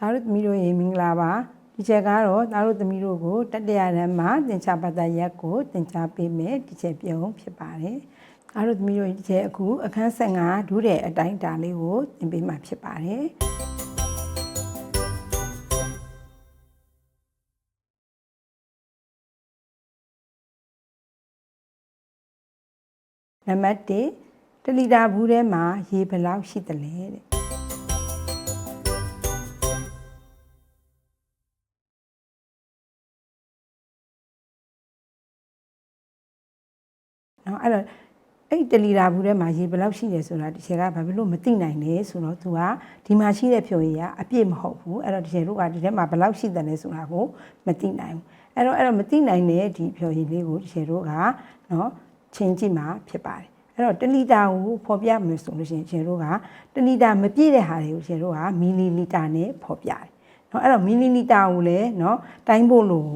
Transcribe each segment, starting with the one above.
သားတို့သမီးတို့ရေမင်္ဂလာပါဒီချက်ကတော့သားတို့သမီးတို့ကိုတတရရန်မှာသင်္ချာပတ်သက်ရက်ကိုသင်ကြားပေးမယ်ဒီချက်ပြုံးဖြစ်ပါတယ်သားတို့သမီးတို့ဒီချက်အခုအခန်း15ဒုတဲ့အတိုင်းအတာလေးကိုသင်ပေးမှာဖြစ်ပါတယ်နံပါတ်1တလီတာဘူးထဲမှာရေဘယ်လောက်ရှိသလဲတဲ့ နော်အဲ့တော့အဲ့တလီတာဘူးထဲမှာရေဘယ်လောက်ရှိတယ်ဆိုတာဒီချက်ကဘာဖြစ်လို့မသိနိုင်လဲဆိုတော့ तू ကဒီမှာရှိတဲ့ဖြိုရည်ကအပြည့်မဟုတ်ဘူးအဲ့တော့ဒီချက်တို့ကဒီထဲမှာဘယ်လောက်ရှိတယ်လဲဆိုတာကိုမသိနိုင်ဘူးအဲ့တော့အဲ့တော့မသိနိုင်တဲ့ဒီဖြိုရည်လေးကိုဒီချက်တို့ကနော်ချင်းကြည့်မှာဖြစ်ပါတယ်အဲ့တော့တလီတာကိုဖော်ပြမယ်ဆိုလို့ရှိရင်ခြေတို့ကတလီတာမပြည့်တဲ့ဟာတွေကိုခြေတို့ကမီလီလီတာနဲ့ဖော်ပြတယ်။เนาะအဲ့တော့မီလီလီတာကိုလည်းเนาะတိုင်းဖို့လို့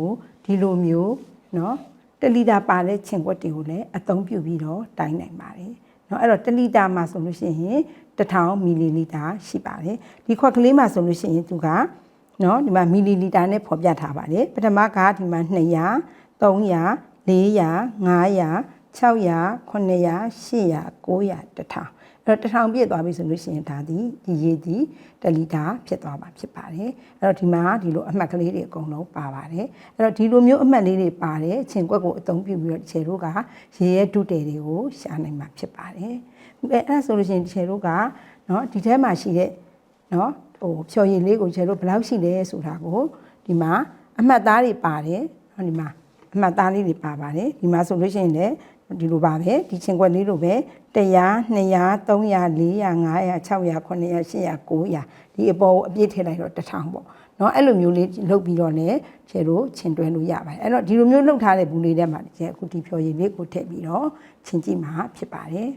ဒီလိုမျိုးเนาะ တလီတာပါတဲ့ခြင်ကွက်တွေကိုလည်းအသုံးပြုပြီးတော့တိုင်းနိုင်ပါတယ်။เนาะအဲ့တော့တလီတာမှာဆိုလို့ရှိရင်1000မီလီလီတာရှိပါတယ်။ဒီခွက်ကလေးမှာဆိုလို့ရှိရင်သူကเนาะဒီမှာမီလီလီတာနဲ့ဖော်ပြထားပါတယ်။ပထမကဒီမှာ200 300 400 500 600 900 800 900 1000 တော့တထောင်ပြည့်သွားပြီဆိုလို့ရှိရင်ဒါဒီဒီရေဒီတလီတာဖြစ်သွားမှာဖြစ်ပါတယ်အဲ့တော့ဒီမှာဒီလိုအမှတ်ကလေးတွေအကုန်လုံးပါပါတယ်အဲ့တော့ဒီလိုမျိုးအမှတ်လေးတွေပါတယ်အချိန်ကွက်ကိုအသုံးပြုပြီးတော့ဒီချေတို့ကရေရဲ့ဒုတယ်တွေကိုရှာနိုင်မှာဖြစ်ပါတယ်အဲ့ဒါဆိုလို့ရှိရင်ဒီချေတို့ကနော်ဒီထဲမှာရှိတဲ့နော်ဟိုဖြော်ရည်လေးကိုကျတို့ဘယ်လောက်ရှိလဲဆိုတာကိုဒီမှာအမှတ်သားတွေပါတယ်ဟောဒီမှာအမှတ်သားလေးတွေပါပါတယ်ဒီမှာဆိုလို့ရှိရင်လည်း ဒီလိုပါပဲဒီချင်းခွက်လေးလိုပဲ100 200 300 400 500 600 900 800 900ဒီအပေါ်ကိုအပြည့်ထည့်လိုက်တော့1000ပေါ့เนาะအဲ့လိုမျိုးလေးလုပ်ပြီးတော့လည်းကျဲတို့ချင်းတွဲလို့ရပါတယ်အဲ့တော့ဒီလိုမျိုးလုပ်ထားတဲ့ဘူးလေးထဲမှာကျဲအခုဒီဖြော်ရည်လေးကိုထည့်ပြီးတော့ချင်းကြည့်မှာဖြစ်ပါတယ်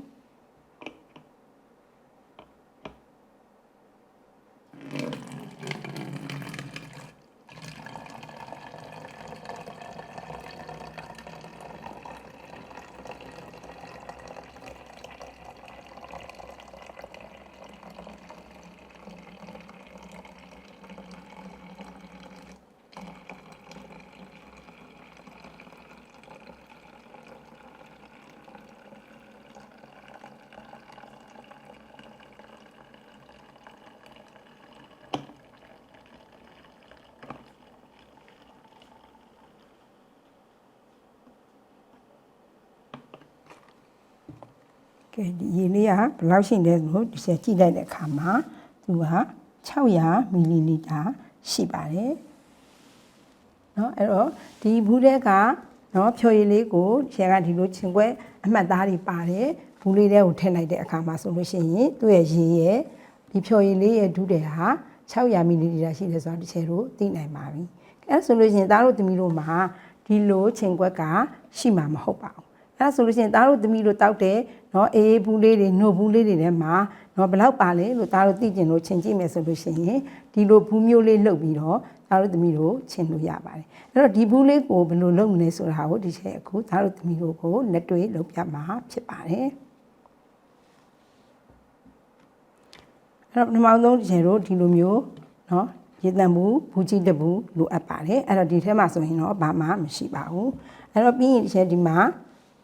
ကဲဒီရေလေးကဘယ်လောက်ရှိလဲဆိုဒီဆက်ကြည့်လိုက်တဲ့အခါမှာသူက600မီလီလီတာရှိပါတယ်เนาะအဲ့တော့ဒီဘူးတဲ့ကเนาะဖြော်ရည်လေးကိုရှယ်ကဒီလိုချင်းခွဲအမှတ်သားတွေပါတယ်ဘူးလေးတဲ့ကိုထည့်လိုက်တဲ့အခါမှာဆိုလို့ရှိရင်သူ့ရဲ့ရေရဲ့ဒီဖြော်ရည်လေးရဲ့ဒုတဲ့ဟာ600မီလီလီတာရှိတယ်ဆိုတော့ဒီချေတို့သိနိုင်ပါပြီအဲ့ဆိုလို့ရှိရင်သားတို့သမီးတို့မှာဒီလိုချင်းခွက်ကရှိမှာမဟုတ်ပါဘူး အဲ့ဒါဆိုလို့ရှိရင်သားတို့သမီးတို့တောက်တယ်နော်အေးအေးဘူးလေးတွေနှုတ်ဘူးလေးတွေထဲမှာနော်ဘလောက်ပါလဲလို့သားတို့သိကျင်လို့ရှင်ကြည့်မယ်ဆိုလို့ရှိရင်ဒီလိုဘူးမျိုးလေးလှုပ်ပြီးတော့သားတို့သမီးတို့ရှင်လို့ရပါတယ်အဲ့တော့ဒီဘူးလေးကိုဘယ်လိုလုပ်မလဲဆိုတာကိုဒီချက်အခုသားတို့သမီးတို့ကိုလက်တွေ့လုပ်ပြမှာဖြစ်ပါတယ်အဲ့တော့ပထမဆုံးဒီချက်တို့ဒီလိုမျိုးနော်ရေတံဘူးဘူးကြီးတဘူးလိုအပ်ပါတယ်အဲ့တော့ဒီထဲမှာဆိုရင်တော့ဘာမှမရှိပါဘူးအဲ့တော့ပြီးရင်ဒီချက်ဒီမှာ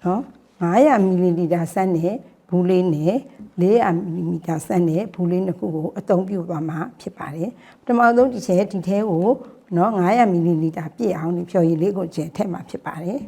နော်900မီလီလီတာစမ်းတဲ့ဘူးလေးနဲ့400မီလီမီတာစမ်းတဲ့ဘူးလေးနှစ်ခုကိုအသုံးပြုသွားမှာဖြစ်ပါတယ်ပထမဆုံးဒီချက်ဒီထဲကိုနော်900မီလီလီတာပြည့်အောင်ဒီဖြော်ရည်လေးကိုကျထည့်မှာဖြစ်ပါတယ်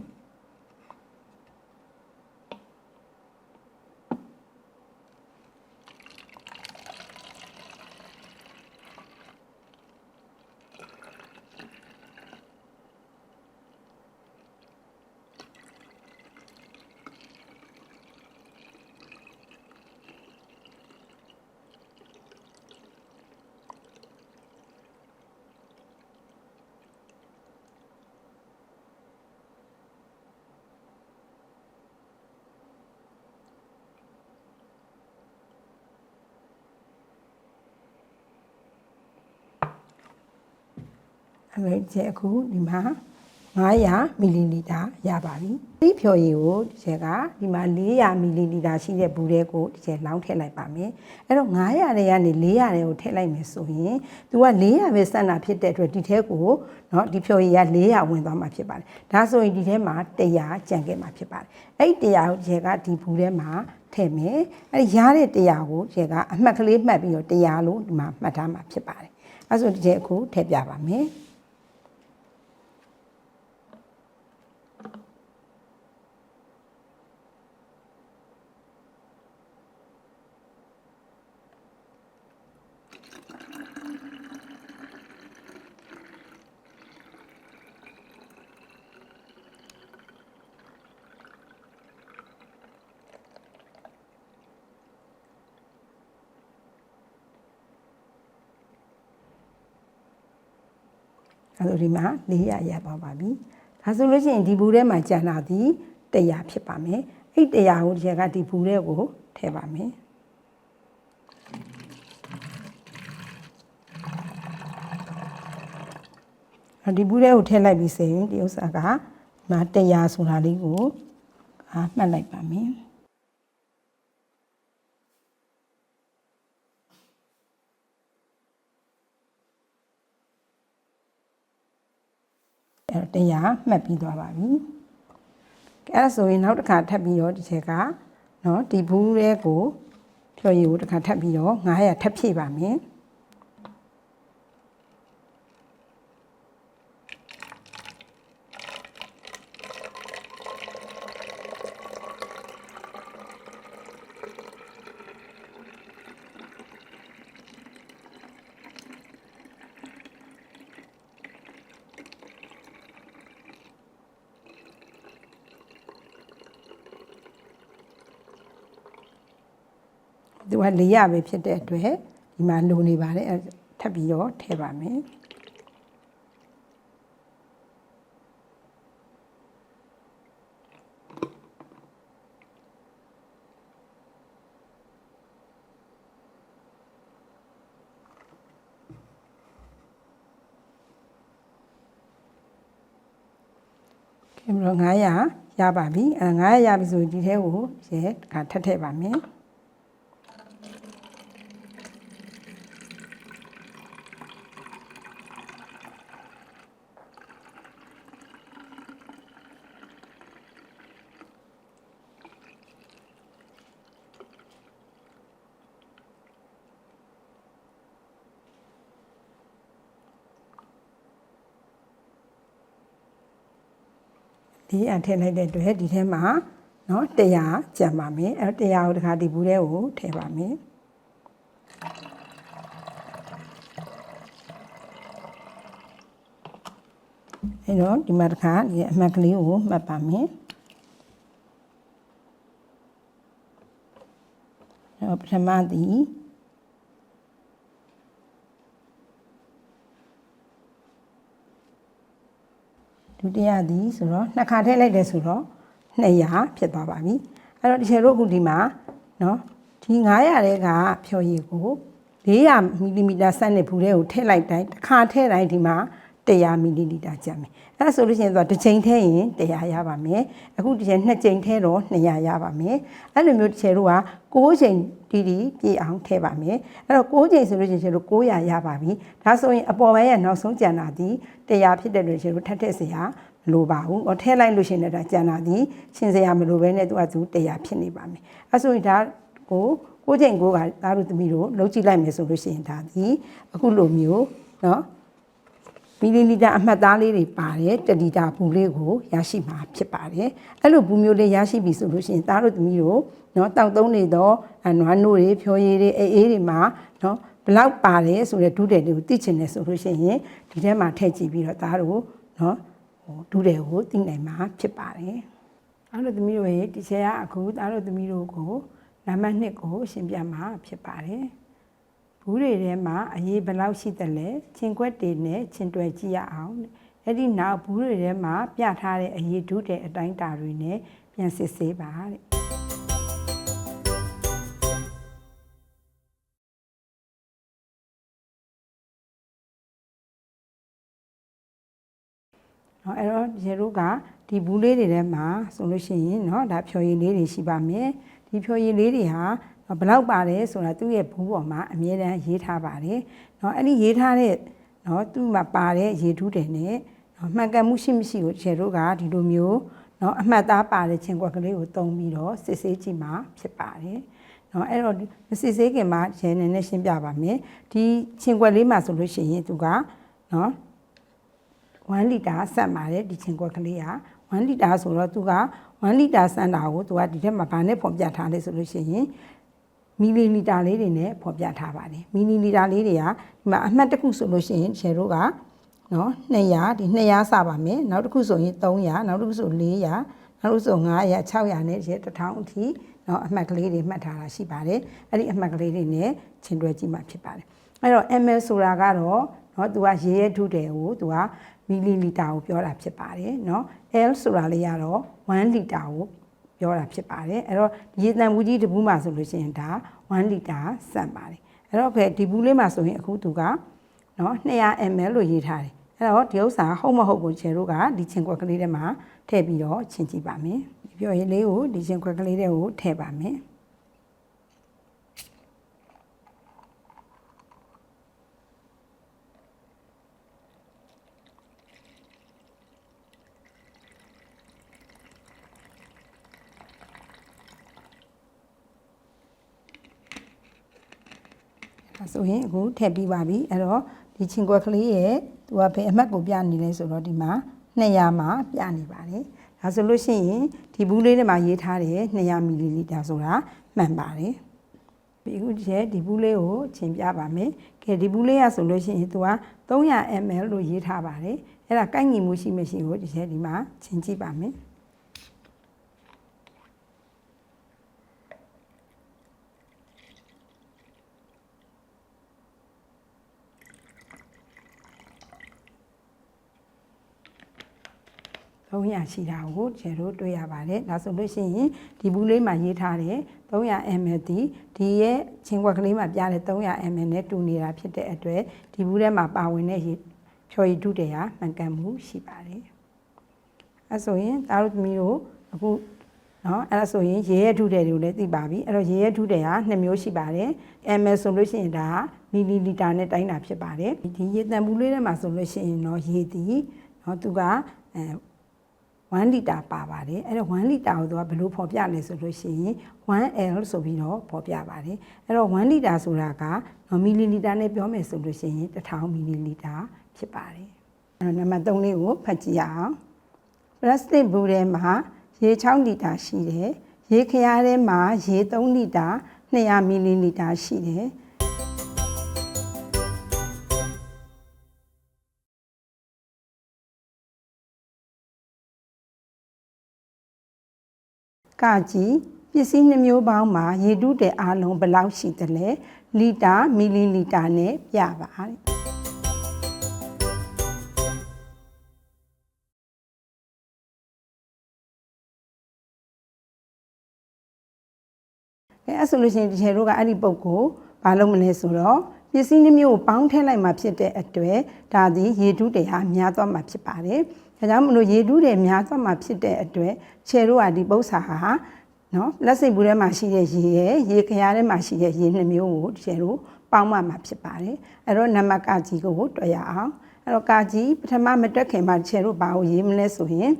အဲ့ဒီချက်အခုဒီမှာ 900မီလီလီတာရပါပြီဒီဖြော်ရည်ကိုဒီချက်ကဒီမှာ400မီလီလီတာရှိတဲ့ဘူးတဲ့ကိုဒီချက်လောင်းထည့်လိုက်ပါမယ်အဲ့တော့900တဲ့ကနေ400တဲ့ကိုထည့်လိုက်မယ်ဆိုရင်သူက400ပဲစက်တာဖြစ်တဲ့အတွက်ဒီထဲကိုเนาะဒီဖြော်ရည်က400ဝင်သွားမှာဖြစ်ပါတယ်ဒါဆိုရင်ဒီထဲမှာ100ကျန်ခဲ့မှာဖြစ်ပါတယ်အဲ့ဒီ100ကိုဒီချက်ကဒီဘူးထဲမှာထည့်မယ်အဲ့ဒီရတဲ့100ကိုဒီချက်ကအမှတ်ကလေးမှတ်ပြီးတော့100လို့ဒီမှာမှတ်ထားမှာဖြစ်ပါတယ်အဲ့ဆိုဒီချက်အခုထည့်ပြပါမယ် အဲဆိုဒီမှာ400ရပါပါပြီဒါဆိုလို့ရှိရင်ဒီဘူးထဲမှာကျန်တာဒီ100ဖြစ်ပါမယ်အဲ့100ကိုဒီချက်ကဒီဘူးထဲကိုထည့်ပါမယ်အဒီဘူးထဲကိုထည့်လိုက်ပြီးဆိုရင်ဒီဥစ္စာကမ100ဆိုတာလေးကိုအာမှတ်လိုက်ပါမယ် အဲ့တော့တရားမှတ်ပြီးသွားပါပြီအဲ့ဒါဆိုရင်နောက်တစ်ခါထပ်ပြီးတော့ဒီချက်ကနော်ဒီဘူးရဲကိုဖြော်ရည်ကိုတစ်ခါထပ်ပြီးတော့900ထပ်ဖြည့်ပါမယ် သူက400ပဲဖြစ်တဲ့အတွက်ဒီမှာလိုနေပါတယ်အဲ့ထပ်ပြီးတော့ထည့်ပါမယ်ကဲမလို့900ရပါပြီအဲ900ရပြီဆိုရင်ဒီထဲကိုရဲတစ်ခါထပ်ထည့်ပါမယ် ဒီအထည့်လိုက်တဲ့အတွက်ဒီထဲမှာเนาะ100ကျန်ပါမယ်အဲ100ကိုတခါဒီဘူးထဲကိုထည့်ပါမယ်အဲတော့ဒီမှာတခါဒီအမှတ်ကလေးကိုမှတ်ပါမယ်အဲပထမသည် ဒုတိယသည်ဆိုတော့နှစ်ခါထည့်လိုက်တယ်ဆိုတော့200ဖြစ်သွားပါပြီအဲ့တော့တကယ်လို့အခုဒီမှာနော်ဒီ900တဲ့ကဖြော်ရည်ကို400မီလီမီတာစနစ်ဘူးတဲ့ကိုထည့်လိုက်တိုင်းတစ်ခါထည့်တိုင်းဒီမှာ100မီလီလီတာကျန်မယ် အဲ့ဒါဆိုလို့ရှိရင်သူကတစ်ချိန်ထည့်ရင်100ရပါမယ်အခုတစ်ချိန်နှစ်ချိန်ထည့်တော့200ရပါမယ်အဲ့လိုမျိုးတစ်ချိန်တို့က6ချိန်တီတီပြည့်အောင်ထည့်ပါမယ်အဲ့တော့6ချိန်ဆိုလို့ရှိရင်တို့900ရပါပြီဒါဆိုရင်အပေါ်ပိုင်းရဲ့နောက်ဆုံးကျန်တာဒီ100ဖြစ်တဲ့လို့ရှိရင်တို့ထပ်ထည့်စရာမလိုပါဘူး။ဟောထဲလိုက်လို့ရှိရင်လည်းဒါကျန်တာဒီရှင်းစရာမလိုဘဲနဲ့သူကသူတရားဖြစ်နေပါမယ်။အဲဆိုရင်ဒါကိုကိုချိန်ကိုကသားတို့သမီးတို့လုံးကြည့်လိုက်မယ်ဆိုလို့ရှိရင်ဒါဒီအခုလိုမျိုးနော် မီလီလီတာအမှတ်သားလေးတွေပါတယ်တလီတာဘူးလေးကိုရရှိမှာဖြစ်ပါတယ်အဲ့လိုဘူးမျိုးလေးရရှိပြီဆိုလို့ရှိရင်သားတို့သမီးတို့နော်တောက်သုံးနေတော့နွားနို့တွေဖြောရည်တွေအေးအေးတွေမှာနော်ဘလောက်ပါတယ်ဆိုတဲ့ဒုတယ်တွေကိုသိချင်တယ်ဆိုလို့ရှိရင်ဒီထဲမှာထည့်ကြည့်ပြီးတော့သားတို့နော်ဟိုဒုတယ်ကိုသိနိုင်မှာဖြစ်ပါတယ်အဲ့လိုသမီးတို့ရဲ့ဒီချက်ကအခုသားတို့သမီးတို့ကိုနံပါတ်1ကိုရှင်းပြမှာဖြစ်ပါတယ် ဘူးတွေထဲမှာအရေးဘယ်လောက်ရှိသလဲချင်းခွက်တွေနဲ့ချင်းတွယ်ကြည့်ရအောင်အဲ့ဒီနောက်ဘူးတွေထဲမှာပြထားတဲ့အရေးဒုတဲ့အတိုင်းတာတွေနဲ့ပြန်စစ်ဆေးပါတဲ့ เนาะအဲ့တော့ဒီတို့ကဒီဘူးလေးတွေထဲမှာဆိုလို့ရှိရင်เนาะဒါဖြော်ရည်လေးတွေရှိပါမယ်ဒီဖြော်ရည်လေးတွေဟာ ဘယ်လောက်ပါတယ်ဆိုတာသူ့ရဲ့ဘူးပေါ်မှာအမြဲတမ်းရေးထားပါတယ်เนาะအဲ့ဒီရေးထားတဲ့เนาะသူ့မှာပါတဲ့ရေထူးတယ်နဲ့เนาะမှန်ကန်မှုရှိမရှိကိုဒီတို့ကဒီလိုမျိုးเนาะအမှတ်သားပါတဲ့ချင်းကွက်ကလေးကိုတုံးပြီးတော့စစ်ဆေးကြည့်မှာဖြစ်ပါတယ်เนาะအဲ့တော့မစစ်ဆေးခင်မှာရဲနေနဲ့ရှင်းပြပါမယ်ဒီချင်းကွက်လေးမှာဆိုလို့ရှိရင်သူကเนาะ1လီတာဆက်ပါတယ်ဒီချင်းကွက်ကလေးက1လီတာဆိုတော့သူက1လီတာစံတာကိုသူကဒီထက်မှာဗာနဲ့ဖော်ပြထားလဲဆိုလို့ရှိရင် မီလီလီတာလေးတွေနဲ့ဖော်ပြထားပါတယ်မီလီလီတာလေးတွေကဒီမှာအမှတ်တစ်ခုဆိုလို့ရှိရင်ရှင်တို့ကနော်200ဒီ200စပါမယ်နောက်တစ်ခုဆိုရင်300နောက်တစ်ခုဆို400နောက်တစ်ခုဆို900 600နဲ့ရေ1000အထိနော်အမှတ်ကလေးတွေမှတ်ထားတာရှိပါတယ်အဲ့ဒီအမှတ်ကလေးတွေနဲ့ချင်းတွဲကြည့်မှဖြစ်ပါတယ်အဲ့တော့ ml ဆိုတာကတော့နော်သူကရေရဲထုတယ်ကိုသူကမီလီလီတာကိုပြောတာဖြစ်ပါတယ်နော် l ဆိုတာလေးကတော့1လီတာကို ပြောတာဖြစ်ပါတယ်အဲ့တော့ရေတံဘူးကြီးတဘူးမှာဆိုလို့ရှိရင်ဒါ1လီတာစံပါတယ်အဲ့တော့ပဲဒီဘူးလေးမှာဆိုရင်အခုသူကနော် 200ml လို့ရေးထားတယ်အဲ့တော့ဒီဥစ္စာဟုတ်မဟုတ်ကိုချေတို့ကဒီချင်းခွက်ကလေးထဲမှာထည့်ပြီးတော့ချင်းကြည့်ပါမယ်ပြောရင်လေးကိုဒီချင်းခွက်ကလေးထဲကိုထည့်ပါမယ် ဒါဆိုရင်အခုထည့်ပြီးပါပြီအဲ့တော့ဒီချင်းကွက်ကလေးရဲ့သူကဘယ်အမှတ်ကိုပြနေလဲဆိုတော့ဒီမှာ200မှာပြနေပါတယ်ဒါဆိုလို့ရှိရင်ဒီဘူးလေးထဲမှာရေးထားတဲ့200မီလီလီတာဆိုတာမှန်ပါတယ်ပြီးအခုဒီဒီဘူးလေးကိုချင်းပြပါမယ်ကဲဒီဘူးလေးရဆိုလို့ရှိရင်သူက300 ml လို့ရေးထားပါတယ်အဲ့ဒါကိုက်ညီမှုရှိမရှိကိုဒီချက်ဒီမှာချင်းကြည့်ပါမယ် 300ရှိတာကိုကျယ်တို့တွေ့ရပါတယ်ဒါဆိုလို့ရှိရင်ဒီဘူးလေးမှာရေးထားတဲ့ 300 ml ဒီဒီရဲ့ချင်းခွက်ကလေးမှာပြတဲ့ 300 ml နဲ့တူနေတာဖြစ်တဲ့အတွက်ဒီဘူးထဲမှာပါဝင်တဲ့ဖြော်ရည်တုတွေဟာမှန်ကန်မှုရှိပါတယ်အဲဆိုရင်တာတို့သမီးတို့အခုနော်အဲ့ဒါဆိုရင်ရေရဲထုတယ်တွေကိုလည်းသိပါပြီအဲ့တော့ရေရဲထုတယ်ဟာနှစ်မျိုးရှိပါတယ် ml ဆိုလို့ရှိရင်ဒါမီလီလီတာနဲ့တိုင်းတာဖြစ်ပါတယ်ဒီရေတန်ဘူးလေးထဲမှာဆိုလို့ရှိရင်တော့ရေဒီနော်သူကအဲ 1လီတာပါပါတယ်အဲ့တော့1လီတာကိုသူကဘယ်လိုဖော်ပြလဲဆိုလို့ရှိရင် 1L ဆိုပြီးတော့ဖော်ပြပါတယ်အဲ့တော့1လီတာဆိုတာကမီလီလီတာနဲ့ပြောမယ်ဆိုလို့ရှိရင်1000မီလီလီတာဖြစ်ပါတယ်အဲ့တော့နံပါတ်3လေးကိုဖတ်ကြည့်ရအောင်ပလတ်စတစ်ဘူးထဲမှာရေ6လီတာရှိတယ်ရေခရားထဲမှာရေ3လီတာ200မီလီလီတာရှိတယ် ကကြီးပစ္စည်းနှမျိုးပေါင်းမှာရေတုတဲ့အားလုံးဘယ်လောက်ရှိသလဲလီတာမီလီလီတာနဲ့ပြပါတဲ့အဲအဲ့ဆိုလို့ရှိရင်ဒီချေတို့ကအဲ့ဒီပုံကိုဘာလုပ်မလဲဆိုတော့ပစ္စည်းနှမျိုးကိုပေါင်းထည့်လိုက်မှဖြစ်တဲ့အတွက်ဒါသည်ရေတုတဲ့ဟာများသွားမှာဖြစ်ပါတယ် ဒါကြောင့်မလို့ရေတူးတယ်များသွားမှာဖြစ်တဲ့အတွက်ခြေတို့ကဒီပု္ပ္ပာဟာနော်လက်စိတ်ဘူးထဲမှာရှိတဲ့ရေရဲ့ရေခရားထဲမှာရှိတဲ့ရေနှစ်မျိုးကိုခြေတို့ပေါင်းမှမှာဖြစ်ပါတယ်အဲ့တော့နံပါတ်ကကြီးကိုတွေ့ရအောင်အဲ့တော့ကကြီးပထမမတက်ခင်မှာခြေတို့ဘာကိုရေးမလဲဆိုရင်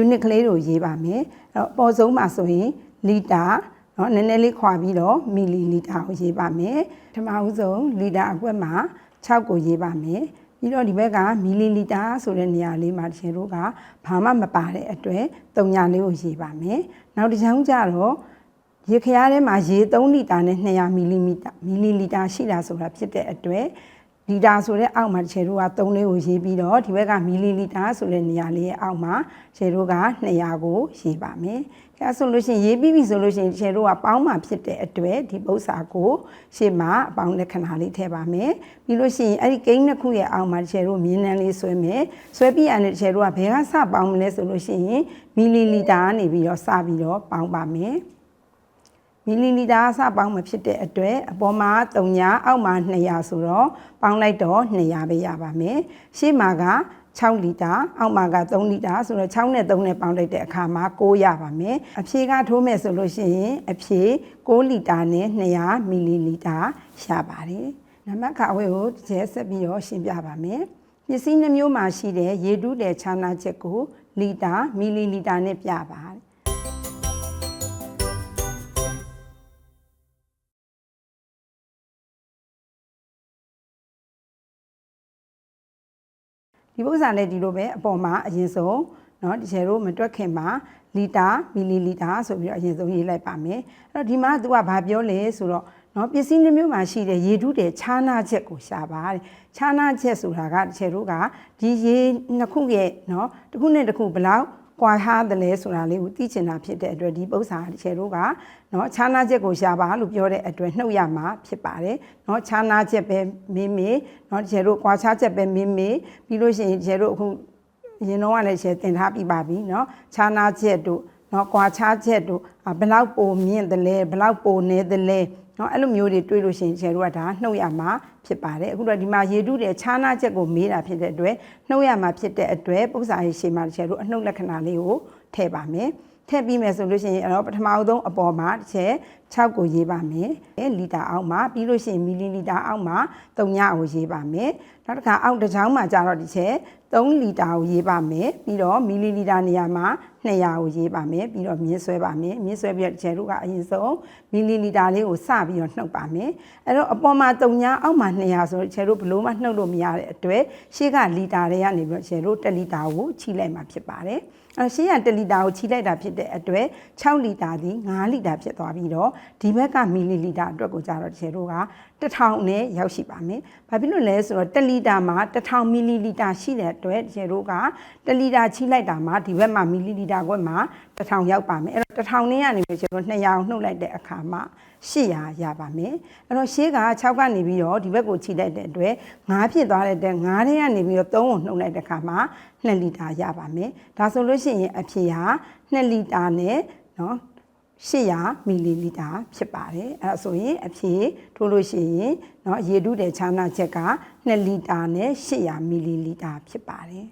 unit ကလေးကိုရေးပါမယ်အဲ့တော့အပေါ်ဆုံးမှာဆိုရင်လီတာနော်နည်းနည်းလေးခွာပြီးတော့မီလီလီတာကိုရေးပါမယ်ပထမဦးဆုံးလီတာအကွက်မှာ6ကိုရေးပါမယ် ပြီးတော့ဒီဘက်ကမီလီလီတာဆိုတဲ့နေရာလေးမှာတချင်တို့ကဘာမှမပါတဲ့အတွက်တုံညာလေးကိုရေးပါမယ်နောက်တစ်ချောင်းကျတော့ရေခရားထဲမှာရေ3လီတာနဲ့200မီလီမီတာမီလီလီတာရှိတာဆိုတာဖြစ်တဲ့အတွက်လီတာဆိုတဲ့အောက်မှာခြေတို့က3လေးကိုရေးပြီးတော့ဒီဘက်ကမီလီလီတာဆိုတဲ့နေရာလေးရဲ့အောက်မှာခြေတို့က200ကိုရေးပါမယ်။ အဲဆိုလို့ရှိရင်ရေးပြီးပြီဆိုလို့ရှိရင်ခြေတို့ကပေါင်းမှဖြစ်တဲ့အတွက်ဒီပု္ပ္ပာကိုရှေ့မှာအပေါင်းလက္ခဏာလေးထည့်ပါမယ်။ပြီးလို့ရှိရင်အဲ့ဒီကိန်းနှစ်ခုရဲ့အောက်မှာခြေတို့မြင်းနှန်းလေးဆွဲမယ်။ဆွဲပြီးရတဲ့ခြေတို့ကဘယ်ကစပေါင်းမလဲဆိုလို့ရှိရင်မီလီလီတာကနေပြီးတော့စပြီးတော့ပေါင်းပါမယ်။မီလီလီတာအစပေါင်းမဖြစ်တဲ့အတွက်အပေါ်မှာ300အောက်မှာ200ဆိုတော့ပေါင်းလိုက်တော့200ပဲရပါမယ်။ရှေ့မှာက 6လီတာအောက်မှာက3လီတာဆိုတော့6နဲ့3နဲ့ပေါင်းလိုက်တဲ့အခါမှာ6ရပါမယ်အဖြေကထိုးမယ်ဆိုလို့ရှိရင်အဖြေ6လီတာနဲ့200မီလီလီတာရပါတယ်နံပါတ်ခအဝေးကိုတစ်ချက်ဆက်ပြီးတော့ရှင်းပြပါမယ်ပစ္စည်းနှမျိုးမှာရှိတဲ့ရေတူးတဲ့ခြားနာချက်ကိုလီတာမီလီလီတာနဲ့ပြပါတယ် ဒီပု္ပ္ပစာနဲ့ဒီလိုပဲအပေါ်မှာအရင်ဆုံးเนาะဒီချေတို့မတွက်ခင်မှာလီတာမီလီလီတာဆိုပြီးတော့အရင်ဆုံးရေးလိုက်ပါမယ်အဲ့တော့ဒီမှာသူကဘာပြောလဲဆိုတော့เนาะပစ္စည်းနှမျိုးမှာရှိတဲ့ရေထုတဲ့ခြားနာချက်ကိုရှာပါတယ်ခြားနာချက်ဆိုတာကဒီချေတို့ကဒီရေနှစ်ခုရဲ့เนาะတစ်ခုနဲ့တစ်ခုဘယ်လောက် ကွာဟားတယ်လဲဆိုတာလေးကိုသိချင်တာဖြစ်တဲ့အတွက်ဒီပု္ပ္ပာချေတို့ကနော်ခြားနာချက်ကိုရှာပါလို့ပြောတဲ့အတွက်နှုတ်ရမှာဖြစ်ပါတယ်နော်ခြားနာချက်ပဲမင်းမေနော်ချေတို့ကွာခြားချက်ပဲမင်းမေပြီးလို့ရှိရင်ချေတို့အခုရင်တော့ကလည်းချေတင်ထားပြပါပြီနော်ခြားနာချက်တို့ နော်ကွာခြားချက်တို့ဘလောက်ပိုမြင့်တယ်လဲဘလောက်ပိုနေတယ်လဲနော်အဲ့လိုမျိုးတွေတွေးလို့ရှိရင်ကျေတို့ကဒါနှုတ်ရမှာဖြစ်ပါတယ်အခုတော့ဒီမှာရေတုတွေခြားနာချက်ကိုမေးတာဖြစ်တဲ့အတွက်နှုတ်ရမှာဖြစ်တဲ့အတွက်ပု္ပ္ပစာရေးရှေ့မှာကျေတို့အနှုတ်လက္ခဏာလေးကိုထည့်ပါမယ် ထည့်ပြီးမယ်ဆိုလို့ရှိရင်အဲ့တော့ပထမဆုံးအပေါ်မှာတစ်ချက်6ကိုရေးပါမယ်လီတာအောက်မှာပြီးလို့ရှိရင်မီလီလီတာအောက်မှာ3ညကိုရေးပါမယ်နောက်တစ်ခါအောက်တစ်ချောင်းမှာကျတော့ဒီချက်3လီတာကိုရေးပါမယ်ပြီးတော့မီလီလီတာနေရာမှာ200ကိုရေးပါမယ်ပြီးတော့မြင်းဆွဲပါမယ်မြင်းဆွဲပြီးတော့ဒီချက်တို့ကအရင်ဆုံးမီလီလီတာလေးကိုစပြီးတော့နှုတ်ပါမယ်အဲ့တော့အပေါ်မှာ3ညအောက်မှာ200ဆိုတော့ဒီချက်တို့ဘလို့မှနှုတ်လို့မရတဲ့အတွက်ရှေ့ကလီတာတွေကနေပြီးတော့ချက်တို့1လီတာကိုခြိလိုက်မှာဖြစ်ပါတယ် အဲရှေ့က1လီတာကိုခြိလိုက်တာဖြစ်တဲ့အတွက်6လီတာသည်9လီတာဖြစ်သွားပြီးတော့ဒီဘက်ကမီလီလီတာအတွက်ကိုကြတော့ဒီချက်တို့က1000နဲ့ရောက်ရှိပါမယ်။ဘာဖြစ်လို့လဲဆိုတော့1လီတာမှာ1000မီလီလီတာရှိတဲ့အတွက်ဒီချက်တို့က1လီတာခြိလိုက်တာမှာဒီဘက်မှာမီလီလီတာခွက်မှာ1000ရောက်ပါမယ်။အဲ့တော့1000နဲ့ကနေပြီးချက်တို့200နှုတ်လိုက်တဲ့အခါမှာ800ရပါမယ်။အဲ့တော့ရှေးက6ကနေပြီးတော့ဒီဘက်ကိုခြိလိုက်တဲ့အတွက်9ဖြစ်သွားတဲ့အတွက်9ထဲကနေပြီးတော့3ကိုနှုတ်လိုက်တဲ့အခါမှာ2လီတာရပါမယ်။ဒါဆိုလို့ရှိရင်အဖြေဟာ2လီတာနဲ့နော် 800မီလီလီတာဖြစ်ပါတယ်အဲဒါဆိုရင်အဖြေထိုးလို့ရှိရင်เนาะရေတုတဲ့ခြားနာချက်က2လီတာနဲ့800မီလီလီတာဖြစ်ပါတယ်